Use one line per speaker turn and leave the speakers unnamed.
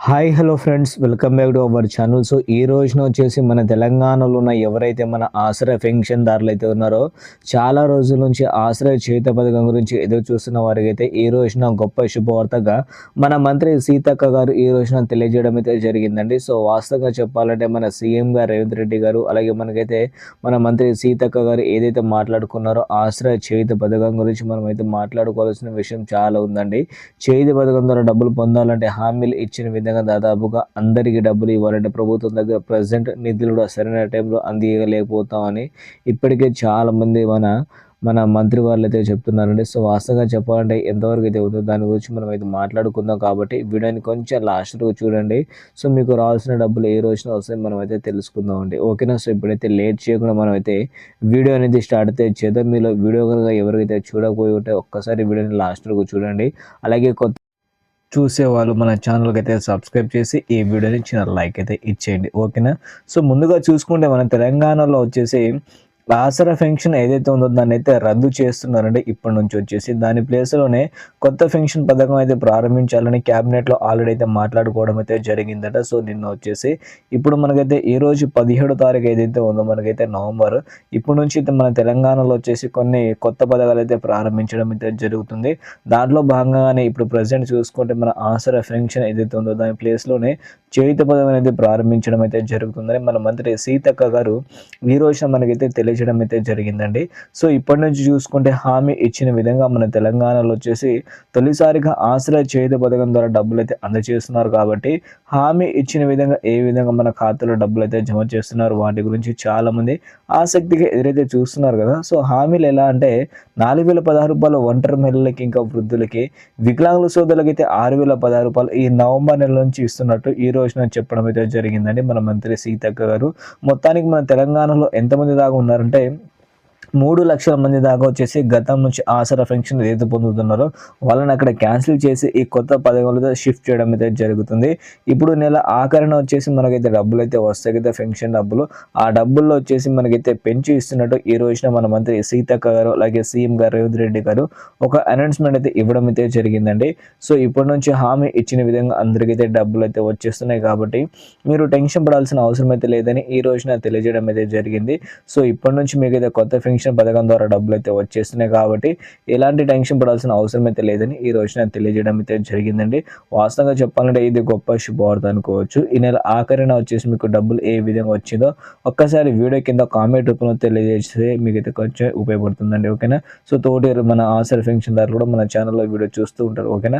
Hi hello friends welcome back to our channel so ఈ రోజున వచ్చేసి మన తెలంగాణలో ఉన్న ఎవరైతే మన ఆశ్రయ పెన్షన్దారులు అయితే ఉన్నారో చాలా రోజుల నుంచి ఆశ్రయ చేత పథకం గురించి ఎదురు చూస్తున్న వారికైతే ఈ రోజున గొప్ప శుభవార్తగా మన మంత్రి సీతక్క గారు ఈ రోజున తెలియజేయడం అయితే జరిగిందండి. సో వాస్తవంగా చెప్పాలంటే మన సీఎం గారు రేవంత్ రెడ్డి గారు అలాగే మనకైతే మన మంత్రి సీతక్క గారు ఏదైతే మాట్లాడుకున్నారో ఆశ్రయ చేత పథకం గురించి మనం అయితే మాట్లాడుకోవాల్సిన విషయం చాలా ఉందండి. చేతి పథకం ద్వారా డబ్బులు పొందాలంటే హామీలు ఇచ్చిన విధంగా దాదాపుగా అందరికీ డబ్బులు ఇవ్వాలంటే ప్రభుత్వం దగ్గర ప్రజెంట్ నిధులు కూడా సరైన టైంలో అందియలేకపోతామని ఇప్పటికే చాలామంది మన మన మంత్రి వాళ్ళు అయితే చెప్తున్నారండి. సో వాస్తవంగా చెప్పాలంటే ఎంతవరకు అయితే ఉందో దాని గురించి మనం అయితే మాట్లాడుకుందాం కాబట్టి వీడియోని కొంచెం లాస్ట్ చూడండి. సో మీకు రావాల్సిన డబ్బులు ఏ రోజున వస్తాయి మనం అయితే తెలుసుకుందాం అండి. ఓకేనా? సో ఇప్పుడైతే లేట్ చేయకుండా మనం అయితే వీడియో అనేది స్టార్ట్ అయితే చేద్దాం. మీలో వీడియో కనుక ఎవరికైతే చూడకపోయి ఉంటే ఒక్కసారి వీడియోని లాస్ట్ చూడండి. అలాగే కొత్త చూసేవాళ్ళు మన ఛానల్కి అయితే సబ్స్క్రైబ్ చేసి ఈ వీడియోని చిన్న లైక్ అయితే ఇచ్చేయండి. ఓకేనా సో ముందుగా చూసుకుంటే మన తెలంగాణలో వచ్చేసి ఆసరా ఫెన్షన్ ఏదైతే ఉందో దాన్ని అయితే రద్దు చేస్తున్నారంటే ఇప్పటి నుంచి వచ్చేసి దాని ప్లేస్లోనే కొత్త ఫెన్షన్ పథకం అయితే ప్రారంభించాలని క్యాబినెట్లో ఆల్రెడీ అయితే మాట్లాడుకోవడం అయితే జరిగిందట. సో నిన్న వచ్చేసి ఇప్పుడు మనకైతే ఈ రోజు పదిహేడు తారీఖు ఏదైతే ఉందో మనకైతే నవంబర్. ఇప్పటి నుంచి అయితే మన తెలంగాణలో వచ్చేసి కొన్ని కొత్త పథకాలు అయితే ప్రారంభించడం అయితే జరుగుతుంది. దాంట్లో భాగంగానే ఇప్పుడు ప్రజెంట్ చూసుకుంటే మన ఆసరా ఫెన్షన్ ఏదైతే ఉందో దాని ప్లేస్లోనే చేయుత పథకం అనేది ప్రారంభించడం అయితే జరుగుతుందని మన మంత్రి సీతక్క గారు ఈ రోజున మనకైతే తెలియజేయడం అయితే జరిగిందండి. సో ఇప్పటి నుంచి చూసుకుంటే హామీ ఇచ్చిన విధంగా మన తెలంగాణలో వచ్చేసి తొలిసారిగా ఆశ్రయ చేయుత పథకం ద్వారా డబ్బులు అయితే అందజేస్తున్నారు కాబట్టి హామీ ఇచ్చిన విధంగా ఏ విధంగా మన ఖాతాలో డబ్బులు అయితే జమ చేస్తున్నారు వాటి గురించి చాలా మంది ఆసక్తిగా ఎదురైతే చూస్తున్నారు కదా. సో హామీలు ఎలా అంటే నాలుగు వేల పదహారు రూపాయలు ఒంటరి మహిళలకి ఇంకా వృద్ధులకి వికలాంగుల సోదరులకి అయితే ఆరు వేల పదహారు రూపాయలు ఈ నవంబర్ నెల నుంచి ఇస్తున్నట్టు ఈ రోజున చెప్పడం అయితే జరిగిందండి మన మంత్రి సీతక్క గారు. మొత్తానికి మన తెలంగాణలో ఎంతమంది దాకా ఉన్నారంటే అంటే మూడు లక్షల మంది దాకా వచ్చేసి గతం నుంచి ఆసరా పెన్షన్ ఏదైతే పొందుతున్నారో వాళ్ళని అక్కడ క్యాన్సిల్ చేసి ఈ కొత్త పథకంలో షిఫ్ట్ చేయడం అయితే జరుగుతుంది. ఇప్పుడు నెల ఆఖరణ వచ్చేసి మనకైతే డబ్బులు అయితే వస్తాయి కదా పెన్షన్ డబ్బులు. ఆ డబ్బుల్లో వచ్చేసి మనకైతే పెంచి ఇస్తున్నట్టు ఈ రోజున మన మంత్రి సీతక్క గారు అలాగే సీఎం గారు రేవంత్ రెడ్డి గారు ఒక అనౌన్స్మెంట్ అయితే ఇవ్వడం అయితే జరిగిందండి. సో ఇప్పటి నుంచి హామీ ఇచ్చిన విధంగా అందరికైతే డబ్బులు అయితే వచ్చేస్తున్నాయి కాబట్టి మీరు టెన్షన్ పడాల్సిన అవసరం అయితే లేదని ఈ రోజున తెలియజేయడం అయితే జరిగింది. సో ఇప్పటి నుంచి మీకైతే కొత్త పెన్షన్ పథకం ద్వారా డబ్బులు అయితే వచ్చేస్తున్నాయి కాబట్టి ఎలాంటి టెన్షన్ పడాల్సిన అవసరం అయితే లేదని ఈ రోజు నాకు తెలియజేయడం అయితే జరిగిందండి. వాస్తవంగా చెప్పాలంటే ఇది గొప్ప శుభవార్త అనుకోవచ్చు. ఈ నెల ఆఖరిన వచ్చేసి మీకు డబ్బులు ఏ విధంగా వచ్చిందో ఒక్కసారి వీడియో కింద కామెంట్ రూపంలో తెలియజేస్తే మీకు అయితే కొంచెం ఉపయోగపడుతుందండి. ఓకేనా? సో తోటి మన ఆసర్ పెన్షన్ దారులు కూడా మన ఛానల్లో వీడియో చూస్తూ ఉంటారు. ఓకేనా?